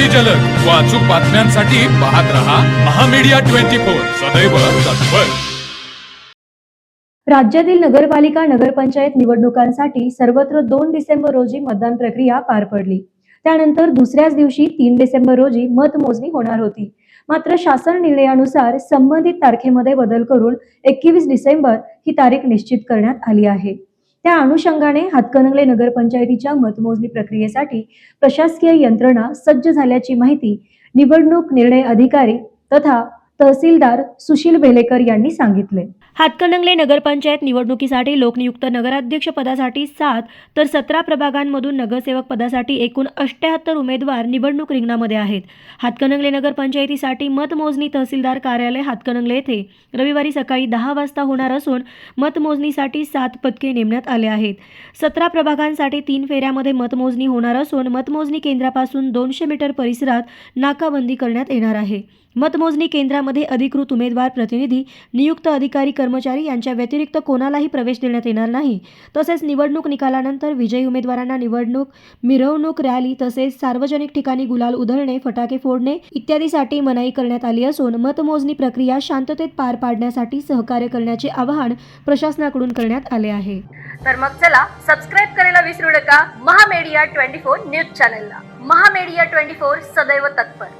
अगदी जलद. व अचूक बातम्यांसाठी पाहत रहा महामीडिया ट्वेंटी फोर. सदैव तत्पर. राज्यातील नगरपालिका नगरपंचायत निवडणुकांसाठी सर्वत्र दोन डिसेंबर रोजी मतदान प्रक्रिया पार पडली. त्यानंतर दुसऱ्याच दिवशी तीन डिसेंबर रोजी मतमोजणी होणार होती. मात्र शासन निर्णयानुसार संबंधित तारखेमध्ये बदल करून एकवीस डिसेंबर ही तारीख निश्चित करण्यात आली आहे. त्या अनुषंगाने हातकणंगले नगरपंचायतीच्या मतमोजणी प्रक्रियेसाठी प्रशासकीय यंत्रणा सज्ज झाल्याची माहिती निवडणूक निर्णय अधिकारी तथा तहसीलदार सुशील बेलेकर यांनी सांगितले. हातकणंगले नगरपंचायत निवडणुकीसाठी लोकनियुक्त नगराध्यक्ष पदासाठी सात तर सतरा प्रभागांमधून नगरसेवक पदासाठी एकूण अष्ट्याहत्तर उमेदवार निवडणूक रिंगणामध्ये आहेत. हातकणंगले नगरपंचायतीसाठी मतमोजणी तहसीलदार कार्यालय हातकणंगले येथे रविवारी सकाळी दहा वाजता होणार असून मतमोजणीसाठी सात पदके नेमण्यात आले आहेत. सतरा प्रभागांसाठी तीन फेऱ्यामध्ये मतमोजणी होणार असून मतमोजणी केंद्रापासून दोनशे मीटर परिसरात नाकाबंदी करण्यात येणार आहे. मतमोजणी केंद्रामध्ये अधिकृत उमेदवार प्रतिनिधी नियुक्त अधिकारी कर्मचारी यांच्या व्यतिरिक्त कोणालाही प्रवेश देण्यात येणार नाही. तसेच निवडणूक निकालानंतर विजयी उमेदवारांना निवडणूक मिरवणूक रॅली तसेच सार्वजनिक ठिकाणी गुलाल उधळणे फटाके फोडणे इत्यादीसाठी मनाई करण्यात आली असून मतमोजणी प्रक्रिया शांततेत पार पाडण्यासाठी सहकार्य करण्याचे आवाहन प्रशासनाकडून करण्यात आले आहे. तर मग चला सबस्क्राईब करायला विसरू नका. महामेडिया ट्वेंटी फोर न्यूज चॅनलला. महामेडिया ट्वेंटी फोर सदैव तत्पर.